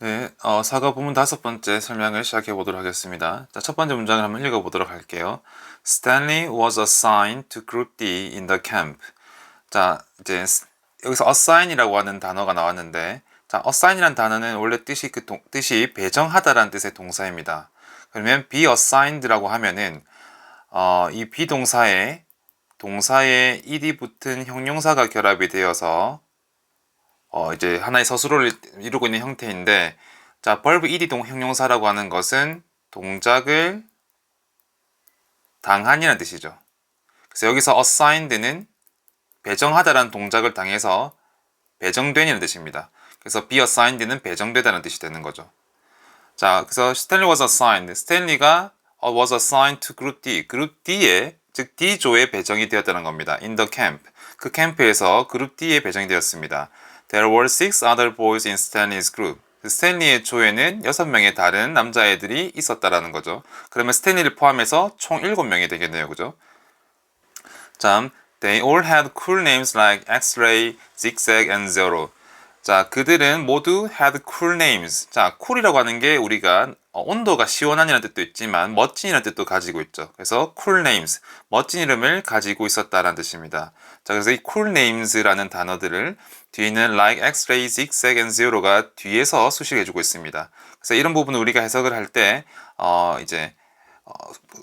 네, 어, 사과 부문 다섯 번째 설명을 시작해 보도록 하겠습니다. 자, 첫 번째 문장을 한번 읽어 보도록 할게요. Stanley was assigned to Group D in the camp. 자, 이제 여기서 assign이라고 하는 단어가 나왔는데, 자, assign이라는 단어는 원래 뜻이 그 동- 뜻이 배정하다라는 뜻의 동사입니다. 그러면 be assigned라고 하면은 어, 이 비동사에 동사에 ed 붙은 형용사가 결합이 되어서 어, 이제 하나의 서술어를 이루고 있는 형태인데, 자, verb ed 동 형용사라고 하는 것은 동작을 당한이라는 뜻이죠. 그래서 여기서 assigned는 배정하다라는 동작을 당해서 배정된이라는 뜻입니다. 그래서 be assigned는 배정되다는 뜻이 되는 거죠. 자, 그래서 Stanley was assigned. 스탠리가 uh, was assigned to group D. 그룹 D에 즉 D조에 배정이 되었다는 겁니다. In the camp. 그 캠프에서 그룹 D에 배정이 되었습니다. There were six other boys in Stanley's group. 그 스탠리의 조에는 여섯 명의 다른 남자애들이 있었다라는 거죠. 그러면 스탠리를 포함해서 총 일곱 명이 되겠네요. 그죠? 자, they all had cool names like X-ray, Zigzag, and Zero. 자, 그들은 모두 had cool names. 자, cool이라고 하는 게 우리가 어, 온도가 시원한이라는 뜻도 있지만 멋진이라는 뜻도 가지고 있죠. 그래서 cool names, 멋진 이름을 가지고 있었다라는 뜻입니다. 자, 그래서 이 cool names라는 단어들을 뒤에 있는 like, X-ray, zigzag, and zero가 뒤에서 수식해주고 있습니다. 그래서 이런 부분을 우리가 해석을 할 때, 어, 이제 어,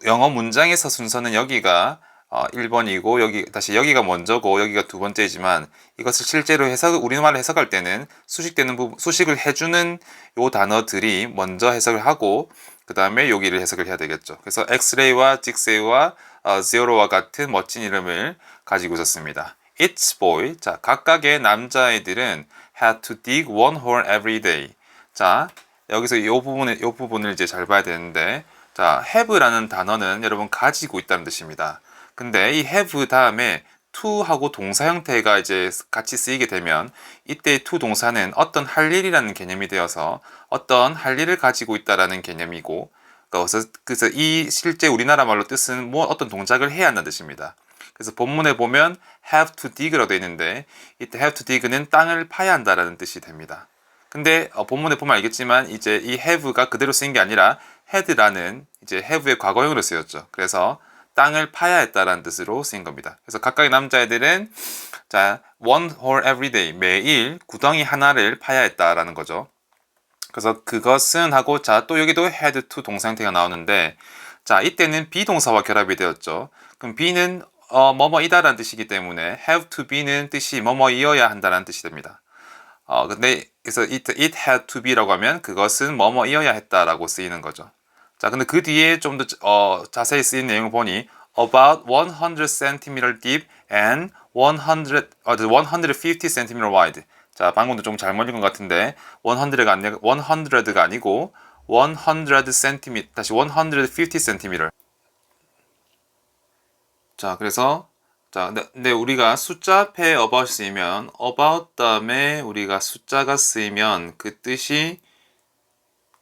영어 문장에서 순서는 여기가 어, 1번이고 여기 다시 여기가 먼저고 여기가 두 번째지만 이것을 실제로 해석 우리말로 해석할 때는 수식되는 부분 수식을 해주는 요 단어들이 먼저 해석을 하고 그 다음에 여기를 해석을 해야 되겠죠. 그래서 엑스레이와 직세이와 어, 제로와 같은 멋진 이름을 가지고 있었습니다. Each boy 자 각각의 남자애들은 had to dig one hole every day. 자 여기서 이 부분을 이 부분을 이제 잘 봐야 되는데 자 have라는 단어는 여러분 가지고 있다는 뜻입니다. 근데 이 have 다음에 to하고 동사 형태가 이제 같이 쓰이게 되면 이때 to 동사는 어떤 할 일이라는 개념이 되어서 어떤 할 일을 가지고 있다라는 개념이고 그래서, 그래서 이 실제 우리나라 말로 뜻은 뭐 어떤 동작을 해야 한다는 뜻입니다. 그래서 본문에 보면 have to dig라고 되어 있는데 이때 have to dig는 땅을 파야 한다라는 뜻이 됩니다. 근데 어, 본문에 보면 알겠지만 이제 이 have가 그대로 쓰인 게 아니라 had라는 이제 have의 과거형으로 쓰였죠. 그래서 땅을 파야 했다라는 뜻으로 쓰인 겁니다. 그래서 각각의 남자애들은 자 one hole every day 매일 구덩이 하나를 파야 했다라는 거죠. 그래서 그것은 하고 자 또 여기도 had to 동사 형태가 나오는데 자 이때는 비동사와 결합이 되었죠. 그럼 be는 어, 뭐뭐이다라는 뜻이기 때문에 have to be는 뜻이 뭐뭐이어야 한다라는 뜻이 됩니다. 어 근데 그래서 it, it had to be라고 하면 그것은 뭐뭐이어야 했다라고 쓰이는 거죠. 자 근데 그 뒤에 좀 더 어, 자세히 쓰인 내용을 보니 about 100 cm deep and 100 어, 150 cm wide. 자 방금도 좀 잘못 읽은 것 같은데 100가 아니 100가 아니고 100 cm 다시 150 cm. 자 그래서 자, 근데, 근데 우리가 숫자 앞에 about 쓰이면 about 다음에 우리가 숫자가 쓰이면 그 뜻이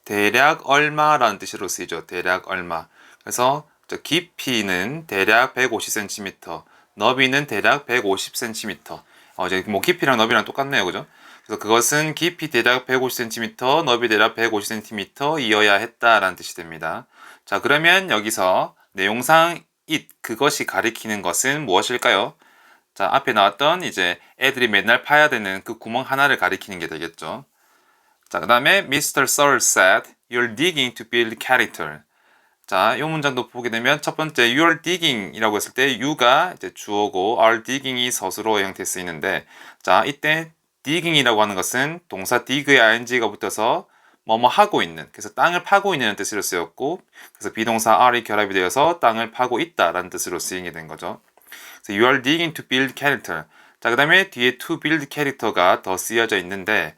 대략 얼마라는 뜻으로 쓰이죠. 대략 얼마. 그래서 저 깊이는 대략 150cm, 너비는 대략 150cm. 어, 이제 뭐 깊이랑 너비랑 똑같네요. 그죠? 그래서 그것은 깊이 대략 150cm, 너비 대략 150cm이어야 했다라는 뜻이 됩니다. 자, 그러면 여기서 내용상 it 그것이 가리키는 것은 무엇일까요? 자, 앞에 나왔던 이제 애들이 맨날 파야 되는 그 구멍 하나를 가리키는 게 되겠죠. 자, 그 다음에 Mr. Searle said, You're digging to build character. 자, 이 문장도 보게 되면 첫 번째 you're digging이라고 했을 때 you가 이제 주어고 are digging이 서술어 형태에 쓰이는데 자, 이때 digging이라고 하는 것은 동사 dig의 ing가 붙어서 뭐뭐 하고 있는 그래서 땅을 파고 있는 뜻으로 쓰였고 그래서 비동사 are이 결합이 되어서 땅을 파고 있다라는 뜻으로 쓰이게 된 거죠. 그래서 you are digging to build character. 자, 그다음에 뒤에 to build character가 더 쓰여져 있는데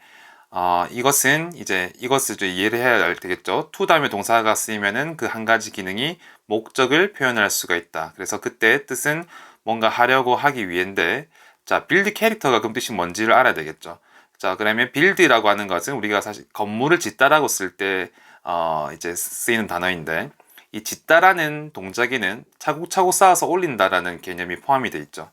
어, 이것은 이제 이것을 좀 이해를 해야 되겠죠. to 다음에 동사가 쓰이면은 그 한 가지 기능이 목적을 표현할 수가 있다. 그래서 그때 뜻은 뭔가 하려고 하기 위해인데 자, build character가 그럼 뜻이 뭔지를 알아야 되겠죠. 자, 그러면 build라고 하는 것은 우리가 사실 건물을 짓다라고 쓸때 어, 이제 쓰이는 단어인데 이 짓다라는 동작에는 차곡차곡 쌓아서 올린다라는 개념이 포함이 돼 있죠.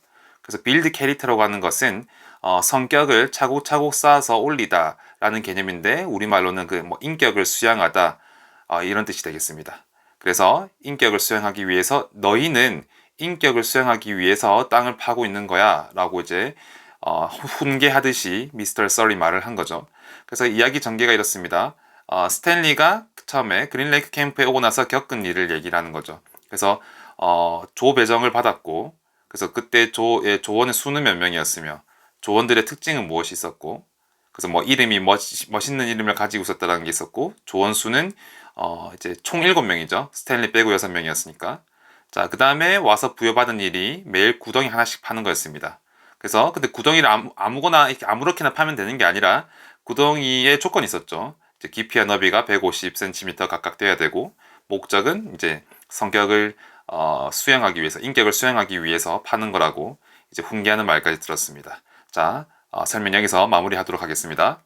그래서 build character라고 하는 것은 어, 성격을 차곡차곡 쌓아서 올리다 라는 개념인데 우리말로는 그 뭐 인격을 수양하다 어, 이런 뜻이 되겠습니다. 그래서 인격을 수양하기 위해서 너희는 인격을 수양하기 위해서 땅을 파고 있는 거야 라고 이제 어, 훈계하듯이 미스터 썰리 말을 한 거죠. 그래서 이야기 전개가 이렇습니다. 어, 스탠리가 처음에 그린레이크 캠프에 오고 나서 겪은 일을 얘기를 하는 거죠. 그래서 어, 조 배정을 받았고 그래서 그때 조의 조원의 수는 몇 명이었으며 조원들의 특징은 무엇이 있었고 그래서 뭐 이름이 멋, 멋있는 이름을 가지고 있었다는 게 있었고 조원 수는 어, 이제 총 7명이죠. 스탠리 빼고 6명이었으니까. 자, 그 다음에 와서 부여받은 일이 매일 구덩이 하나씩 파는 거였습니다. 그래서 근데 구덩이를 아무, 아무거나 이렇게 아무렇게나 파면 되는 게 아니라 구덩이에 조건이 있었죠. 이제 깊이와 너비가 150cm 각각 돼야 되고 목적은 이제 성격을 어, 수행하기 위해서 인격을 수행하기 위해서 파는 거라고 이제 훈계하는 말까지 들었습니다. 자, 어, 설명 여기서 마무리하도록 하겠습니다.